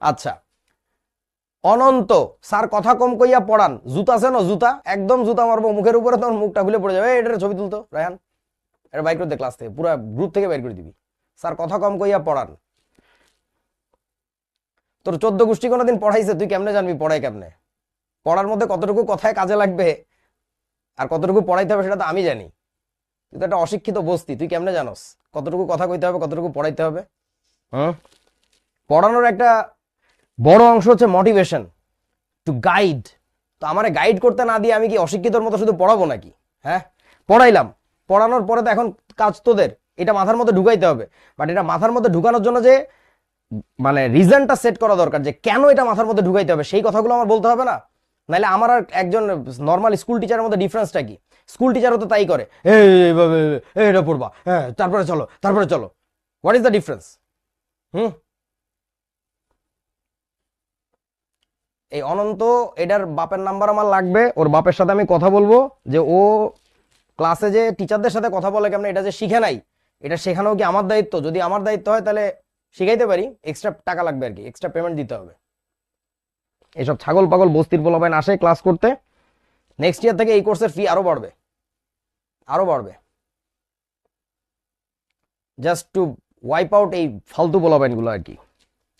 আচ্ছা। অনন্ত স্যার কথা কম কইয়া পড়ান। জুতা আছে না জুতা? একদম জুতা মারবো মুখের উপরে তোমার মুখটা খুলে পড়ে যাবে। এটা ছবি তুলতো রায়হান। এটা বাইর করে দে ক্লাস থেকে পুরো গ্রুপ থেকে বাইর করে দিবি। স্যার কথা কম কইয়া পড়ান। তোর চোদ্দ গোষ্ঠী কোনোদিন পড়াইছে? তুই কেমনে জানবি পড়াই কেমনে? পড়ার মধ্যে কতটুকু কথায় কাজে লাগবে আর কতটুকু পড়াইতে হবে সেটা তো আমি জানি। তুই তো একটা অশিক্ষিত বস্তি তুই কেমনে জানোস? কতটুকু কথা কইতে হবে কতটুকু পড়াইতে হবে? হুম পড়ানোর একটা বড় অংশ হচ্ছে মোটিভেশন টু গাইড তো আমারে গাইড করতে না দিয়ে আমি কি অশিক্ষিতর মতো শুধু পড়াবো নাকি? হ্যাঁ? পড়াইলাম। পড়ানোর পরে তো এখন কাজ তোদের। এটা মাথার মধ্যে ঢুকাইতে হবে। বাট এটা মাথার মধ্যে ঢুকানোর জন্য যে মানে রিজনটা সেট করা দরকার যে কেন এটা মাথার মধ্যে ঢুকাইতে হবে সেই কথাগুলো আমার বলতে হবে না? নাহলে আমার আর একজন নর্মাল স্কুল টিচারের মধ্যে ডিফারেন্সটা কি? স্কুল টিচারও তো তাই করে। এই এইভাবে, এটা পড়বা। হ্যাঁ তারপরে চলো তারপরে চলো। What is the difference hmm? এই অনন্ত, এটার বাপের নাম্বার আমার লাগবে। ওর বাপের সাথে আমি কথা বলব যে ও ক্লাসে যে টিচারদের সাথে কথা বলে কেমন, এটা যে শিখে নাই, এটা শেখানো কি আমার দায়িত্ব? যদি আমার দায়িত্ব হয় তাহলে শিখাইতে পারি এক্সট্রা টাকা লাগবে আর কি এক্সট্রা পেমেন্ট দিতে হবে। এসব ছাগল পাগল বস্তির পোলাপাইন আসে ক্লাস করতে। নেক্সট ইয়ার থেকে এই কোর্সের ফি আরও বাড়বে। আরও বাড়বে। জাস্ট টু ওয়াইপ আউট এই ফালতু পোলাপাইনগুলো আর কি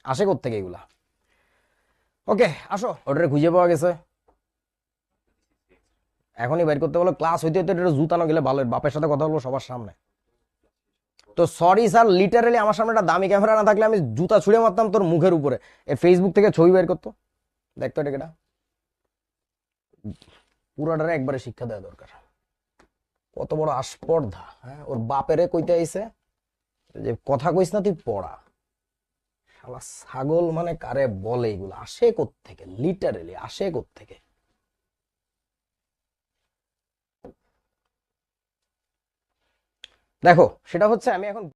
আসে থেকে এগুলা? ওকে আসো। ওটারে খুঁজে পাওয়া গেছে। এখনই বের করতে বলো ক্লাস হইতে হইতে এটা জুতানো গেলে ভালো, বাপের সাথে কথা বলব সবার সামনে। তো সরি স্যার লিটারালি আমার সামনে একটা দামি ক্যামেরা না থাকলে আমি জুতা ছুঁড়ে মারতাম তোর মুখের উপরে। এ ফেসবুক থেকে ছবি বের করতো। দেখতো এটা কেটা। পুরাটারে একবারে শিক্ষা দেওয়া দরকার। কত বড় আস্পর্ধা হ্যাঁ? ওর বাপেরে কইতে আইছে যে, কথা কইস না, তুই পড়া। শালা ছাগল মানে কারে বলে এগুলো? আসে থেকে লিটারেলি আসে থেকে দেখো, সেটা হচ্ছে আমি এখন